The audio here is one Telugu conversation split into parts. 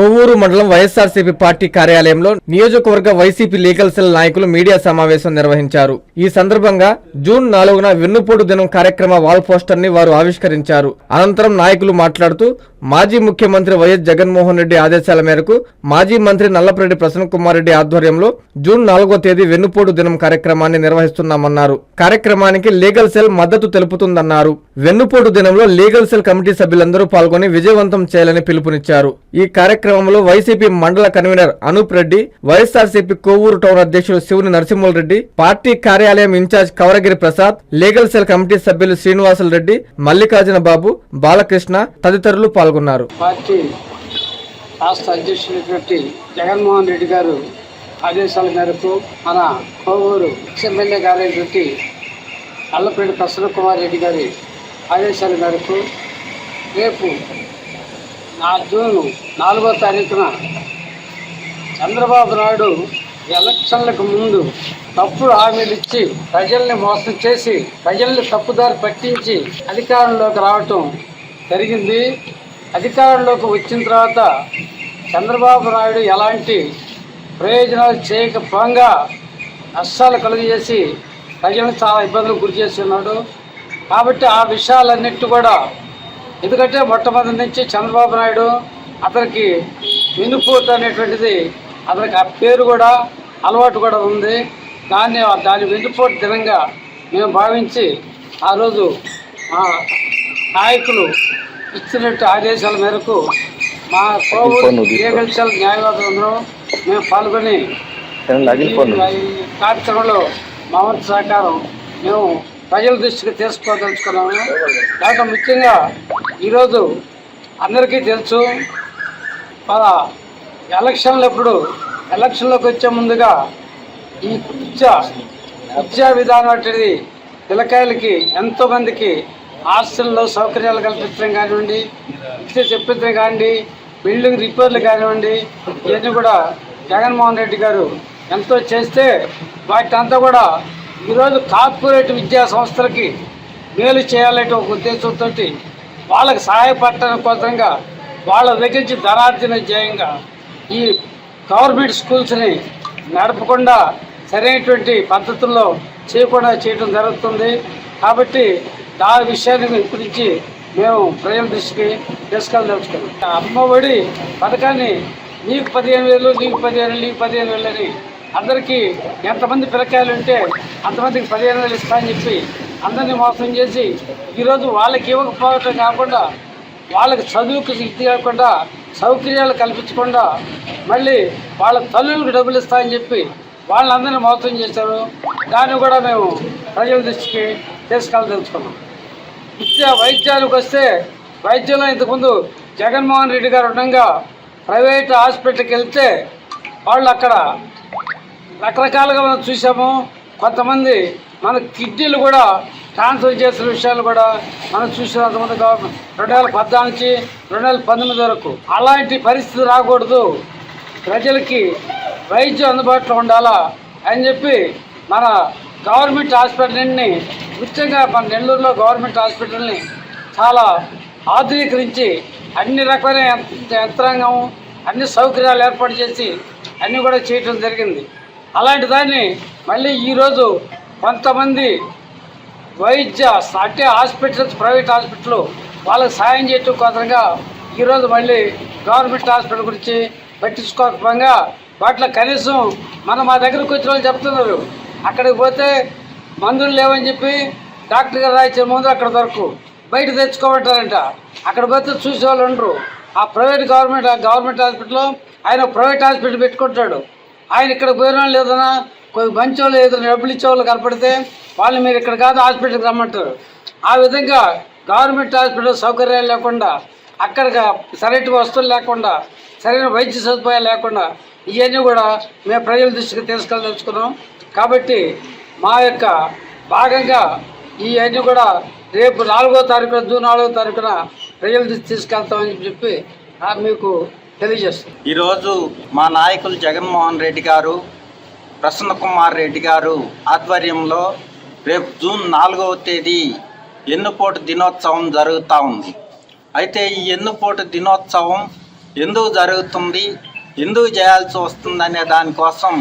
కొవ్వూరు మండలం వైఎస్ఆర్సీపీ పార్టీ కార్యాలయంలో నియోజకవర్గ వైసీపీ లీగల్ సెల్ నాయకులు మీడియా సమావేశం నిర్వహించారు. ఈ సందర్భంగా జూన్ నాలుగున వెన్నుపోటు దినం కార్యక్రమ వాల్ పోస్టర్ని వారు ఆవిష్కరించారు. అనంతరం నాయకులు మాట్లాడుతూ మాజీ ముఖ్యమంత్రి వైఎస్ జగన్మోహన్ రెడ్డి ఆదేశాల మేరకు మాజీ మంత్రి నల్లపరెడ్డి ప్రసన్న కుమార్ రెడ్డి ఆధ్వర్యంలో జూన్ నాలుగో తేదీ వెన్నుపోటు దినం కార్యక్రమాన్ని నిర్వహిస్తున్నామన్నారు. కార్యక్రమానికి లీగల్ సెల్ మద్దతు తెలుపుతుందన్నారు. వెన్నుపోటు దినంలో లీగల్ సెల్ కమిటీ సభ్యులందరూ పాల్గొని విజయవంతం చేయాలని పిలుపునిచ్చారు. ఈ కార్యక్రమంలో వైసీపీ మండల convener Anoop Reddy YSRCP Kovur town అధ్యక్షుడు శివుని నరసింహులరెడ్డి పార్టీ కార్యాలయం incharge Kavaragiri Prasad legal cell committee సభ్యులు శ్రీనివాసులు రెడ్డి మల్లికార్జున బాబు బాలకృష్ణ తదితరులు పాల్గొన్నారు. పార్టీ రాష్ట్ర అధ్యక్షులైనటువంటి జగన్మోహన్ రెడ్డి గారు ఆదేశాల మేరకు మన కోవూరు ఎమ్మెల్యే గారైనటువంటి అల్లపేట ప్రసన్న కుమార్ రెడ్డి గారి ఆదేశాల మేరకు రేపు నా జూన్ నాలుగో తారీఖున చంద్రబాబు నాయుడు ఎలక్షన్లకు ముందు తప్పుడు హామీలు ఇచ్చి ప్రజల్ని మోసం చేసి ప్రజల్ని తప్పుదారి పట్టించి అధికారంలోకి రావటం జరిగింది. అధికారంలోకి వచ్చిన తర్వాత చంద్రబాబు నాయుడు ఎలాంటి ప్రయోజనాలు చేయకపోగా నష్టాలు కలుగజేసి ప్రజలను చాలా ఇబ్బందులకు గురి చేస్తున్నాడు. కాబట్టి ఆ విషయాలన్నిటి కూడా ఎందుకంటే మొట్టమొదటి నుంచి చంద్రబాబు నాయుడు అతనికి వినుపూత అనేటువంటిది అతనికి ఆ పేరు కూడా అలవాటు కూడా ఉంది. దాన్ని దాని వెన్నుపోటు దినంగా మేము భావించి ఆ రోజు నాయకులు ఇచ్చినట్టు ఆదేశాల మేరకు మా సెల్ న్యాయవాదులందరూ మేము పాల్గొని ఈ కార్యక్రమంలో మా వంతు సహకారం మేము ప్రజల దృష్టికి తీసుకోదలుచుకున్నాము దాంట్లో ముఖ్యంగా ఈరోజు అందరికీ తెలుసు మన ఎలక్షన్లు ఎప్పుడు ఎలక్షన్లోకి వచ్చే ముందుగా ఈ విద్యా విద్యా విధానం అనేది పిల్లకాయలకి ఎంతోమందికి హాస్టల్లో సౌకర్యాలు కల్పించడం కానివ్వండి విద్య చెప్పించడం కానివ్వండి బిల్డింగ్ రిపేర్లు కానివ్వండి ఇవన్నీ కూడా జగన్మోహన్ రెడ్డి గారు ఎంతో చేస్తే వాటినంతా కూడా ఈరోజు కార్పొరేట్ విద్యా సంస్థలకి మేలు చేయాలంటే ఒక ఉద్దేశంతో వాళ్ళకి సహాయపడటం కోసంగా వాళ్ళ దగ్గర నుంచి ధనార్జన ధ్యేయంగా ఈ గవర్నమెంట్ స్కూల్స్ని నడపకుండా సరైనటువంటి పద్ధతుల్లో చేయకుండా చేయడం జరుగుతుంది. కాబట్టి ఆ విషయాన్ని గురించి మేము ప్రజల దృష్టికి తీసుకెళ్ళదలుచుకున్నాం అమ్మఒడి పథకాన్ని నీకు పదిహేను వేలు నీకు పదిహేను వేలు నీకు పదిహేను వేలు అని అందరికీ ఎంతమంది పిల్లకాయలు ఉంటే అంతమందికి పదిహేను వేలు ఇస్తామని చెప్పి అందరినీ మోసం చేసి ఈరోజు వాళ్ళకి ఇవ్వకపోవటం కాకుండా వాళ్ళకి చదువుకు ఇది కాకుండా సౌకర్యాలు కల్పించకుండా మళ్ళీ వాళ్ళ తల్లులకు డబ్బులు ఇస్తామని చెప్పి వాళ్ళందరినీ మోసం చేశారు. దాన్ని కూడా మేము ప్రజల దృష్టికి తీసుకెళ్ళదలుచుకున్నాం విద్య వైద్యానికి వస్తే వైద్యంలో ఇంతకుముందు జగన్మోహన్ రెడ్డి గారు ఉండగా ప్రైవేట్ హాస్పిటల్కి వెళ్తే వాళ్ళు అక్కడ రకరకాలుగా మనం చూసాము. కొంతమంది మన కిడ్నీలు కూడా ట్రాన్స్ఫర్ చేసిన విషయాలు కూడా మనం చూసినంతమంది గవర్నమెంట్ రెండు వేల పద్నాలుగు నుంచి రెండు వేల పంతొమ్మిది వరకు అలాంటి పరిస్థితి రాకూడదు. ప్రజలకి వైద్యం అందుబాటులో ఉండాలా అని చెప్పి మన గవర్నమెంట్ హాస్పిటల్ని ముఖ్యంగా మన నెల్లూరులో గవర్నమెంట్ హాస్పిటల్ని చాలా ఆధునీకరించి అన్ని రకమైన యంత్రాంగం అన్ని సౌకర్యాలు ఏర్పాటు చేసి అన్నీ కూడా చేయటం జరిగింది. అలాంటి దాన్ని మళ్ళీ ఈరోజు కొంతమంది వైద్య అంటే హాస్పిటల్స్ ప్రైవేట్ హాస్పిటల్ వాళ్ళకి సాయం చేయటం కోసంగా ఈరోజు మళ్ళీ గవర్నమెంట్ హాస్పిటల్ గురించి పట్టించుకోకపోగా వాటిలో కనీసం మన మా దగ్గరకు వచ్చిన వాళ్ళు చెప్తున్నారు. అక్కడికి పోతే మందులు లేవని చెప్పి డాక్టర్ గారు రాయించిన ముందు అక్కడ దొరకు. బయట తెచ్చుకోమంటారంట. అక్కడ పోతే చూసే వాళ్ళు ఉండరు. ఆ ప్రైవేట్ గవర్నమెంట్ గవర్నమెంట్ హాస్పిటల్లో ఆయన ప్రైవేట్ హాస్పిటల్ పెట్టుకుంటాడు. ఆయన ఇక్కడ పోయిన వాళ్ళు ఏదైనా కొద్ది మంచి వాళ్ళు ఏదైనా డబ్బులు ఇచ్చేవాళ్ళు కనపడితే వాళ్ళు మీరు ఇక్కడ కాదు హాస్పిటల్కి రమ్మంటారు. ఆ విధంగా గవర్నమెంట్ హాస్పిటల్ సౌకర్యాలు లేకుండా అక్కడ సరైన వస్తువులు లేకుండా సరైన వైద్య సదుపాయాలు లేకుండా ఇవన్నీ కూడా మేము ప్రజల దృష్టికి తీసుకెళ్ళదలుచుకున్నాం. కాబట్టి మా యొక్క భాగంగా ఈ అన్ని కూడా రేపు నాలుగో తారీఖున జూన్ నాలుగో తారీఖున ప్రజల దృష్టి తీసుకెళ్తామని చెప్పి మీకు తెలియజేస్తాను ఈరోజు మా నాయకులు జగన్మోహన్ రెడ్డి గారు ప్రసన్న కుమార్ రెడ్డి గారు ఆధ్వర్యంలో రేపు జూన్ నాలుగవ తేదీ ఎన్నుపోటు దినోత్సవం జరుగుతూ ఉంది. అయితే ఈ ఎన్నుపోటు దినోత్సవం ఎందుకు జరుగుతుంది ఎందుకు చేయాల్సి వస్తుందనే దానికోసం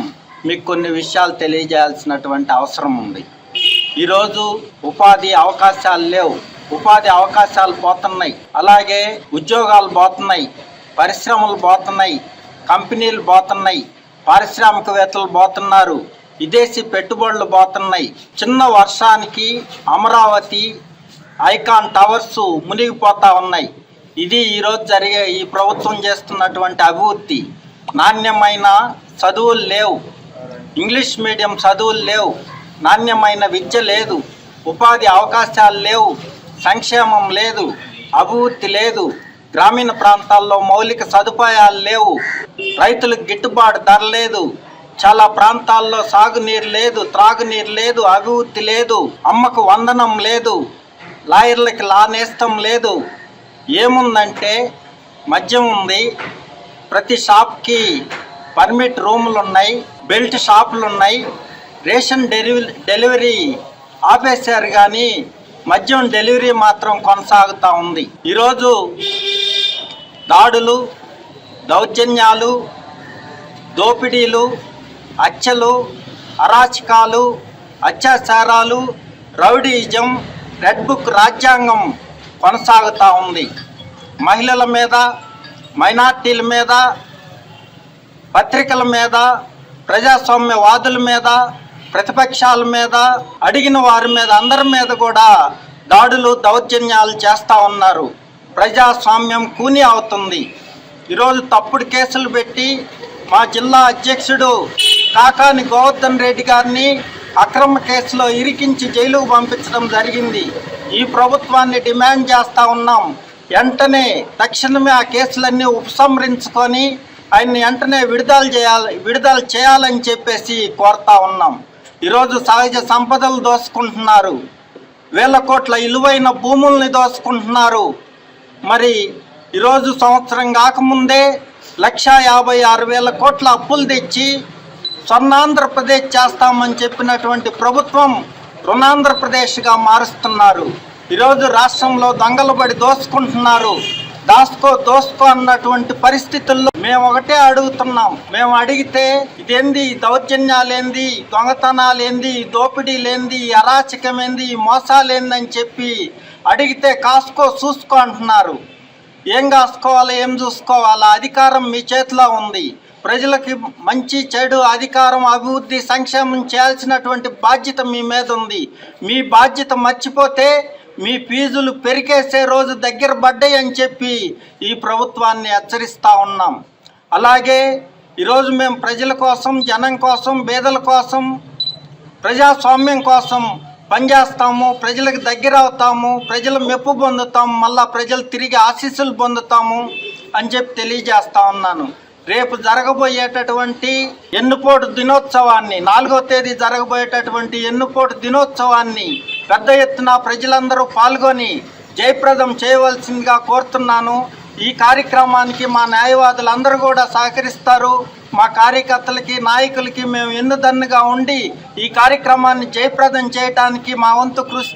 మీకు కొన్ని విషయాలు తెలియజేయాల్సినటువంటి అవసరం ఉంది. ఈరోజు ఉపాధి అవకాశాలు లేవు. ఉపాధి అవకాశాలు పోతున్నాయి. అలాగే ఉద్యోగాలు పోతున్నాయి. పరిశ్రమలు పోతున్నాయి. కంపెనీలు పోతున్నాయి. పారిశ్రామికవేత్తలు పోతున్నారు. విదేశీ పెట్టుబడులు పోతున్నాయి. చిన్న వర్షానికి అమరావతి ఐకాన్ టవర్స్ మునిగిపోతా ఉన్నాయి. ఇది ఈరోజు జరిగే ఈ ప్రభుత్వం చేస్తున్నటువంటి అభివృద్ధి. నాణ్యమైన చదువులు లేవు. ఇంగ్లీష్ మీడియం చదువులు లేవు నాణ్యమైన విద్య లేదు ఉపాధి అవకాశాలు లేవు సంక్షేమం లేదు అభివృద్ధి లేదు గ్రామీణ ప్రాంతాల్లో మౌలిక సదుపాయాలు లేవు రైతులకు గిట్టుబాటు ధర లేదు చాలా ప్రాంతాల్లో సాగునీరు లేదు త్రాగునీరు లేదు అభివృద్ధి లేదు అమ్మకు వందనం లేదు లాయర్లకి లానేస్తం లేదు. ఏముందంటే మద్యం ఉంది ప్రతి షాప్కి పర్మిట్ రూములు ఉన్నాయి బెల్ట్ షాపులు ఉన్నాయి రేషన్ డెలివరీ డెలివరీ ఆపేశారు కానీ మద్యం డెలివరీ మాత్రం కొనసాగుతూ ఉంది. ఈరోజు దాడులు దౌర్జన్యాలు దోపిడీలు హత్యలు అరాచకాలు అత్యాచారాలు రౌడీయిజం రెడ్ బుక్ రాజ్యాంగం కొనసాగుతూ ఉంది. మహిళల మీద మైనార్టీల మీద పత్రికల మీద ప్రజాస్వామ్యవాదుల మీద ప్రతిపక్షాల మీద అడిగిన వారి మీద అందరి మీద కూడా దాడులు దౌర్జన్యాలు చేస్తూ ఉన్నారు. ప్రజాస్వామ్యం కూని అవుతుంది. ఈరోజు తప్పుడు కేసులు పెట్టి మా జిల్లా అధ్యక్షుడు కాకాని గోవర్ధన్ రెడ్డి గారిని అక్రమ కేసులో ఇరికించి జైలుకు పంపించడం జరిగింది. ఈ ప్రభుత్వాన్ని డిమాండ్ చేస్తూ ఉన్నాం. వెంటనే తక్షణమే ఆ కేసులన్నీ ఉపసంహరించుకొని ఆయన్ని వెంటనే విడుదల చేయాలి విడుదల చేయాలని చెప్పేసి కోరుతా ఉన్నాం. ఈరోజు సహజ సంపదలు దోసుకుంటున్నారు. వేల కోట్ల విలువైన భూముల్ని దోసుకుంటున్నారు. మరి ఈరోజు సంవత్సరం కాకముందే లక్షా యాభై ఆరు వేల కోట్ల అప్పులు తెచ్చి స్వర్ణాంధ్రప్రదేశ్ చేస్తామని చెప్పినటువంటి ప్రభుత్వం రుణాంధ్రప్రదేశ్గా మారుస్తున్నారు. ఈరోజు రాష్ట్రంలో దొంగలు పడి దోసుకుంటున్నారు. దాసుకో దోసుకో అన్నటువంటి పరిస్థితుల్లో మేము ఒకటే అడుగుతున్నాం. మేము అడిగితే ఇదేంది? దౌర్జన్యాలేంది? దొంగతనాలేంది? దోపిడీలేంది? అరాచకమేంది? మోసాలేంది అని చెప్పి అడిగితే కాసుకో చూసుకో అంటున్నారు. ఏం కాసుకోవాలో? ఏం చూసుకోవాలా? అధికారం మీ చేతిలో ఉంది. ప్రజలకి మంచి చెడు అధికారం అభివృద్ధి సంక్షేమం చేయాల్సినటువంటి బాధ్యత మీ మీద ఉంది. మీ బాధ్యత మర్చిపోతే మీ ఫీజులు పెరికేసే రోజు దగ్గర పడ్డాయి అని చెప్పి ఈ ప్రభుత్వాన్ని హెచ్చరిస్తూ ఉన్నాం. అలాగే ఈరోజు మేము ప్రజల కోసం జనం కోసం పేదల కోసం ప్రజాస్వామ్యం కోసం పనిచేస్తాము ప్రజలకు దగ్గర అవుతాము. ప్రజల మెప్పు పొందుతాము. మళ్ళా ప్రజలు తిరిగి ఆశీస్సులు పొందుతాము అని చెప్పి తెలియజేస్తా ఉన్నాను. రేపు జరగబోయేటటువంటి ఎన్నుపోటు దినోత్సవాన్ని నాలుగో తేదీ జరగబోయేటటువంటి ఎన్నుపోటు దినోత్సవాన్ని పెద్ద ఎత్తున ప్రజలందరూ పాల్గొని జయప్రదం చేయవలసిందిగా కోరుతున్నాను. ఈ కార్యక్రమానికి మా న్యాయవాదులందరూ కూడా సహకరిస్తారు. మా కార్యకర్తలకి నాయకులకి మేము ఎన్నుదన్నుగా ఉండి ఈ కార్యక్రమాన్ని జయప్రదం చేయడానికి మా వంతు కృషి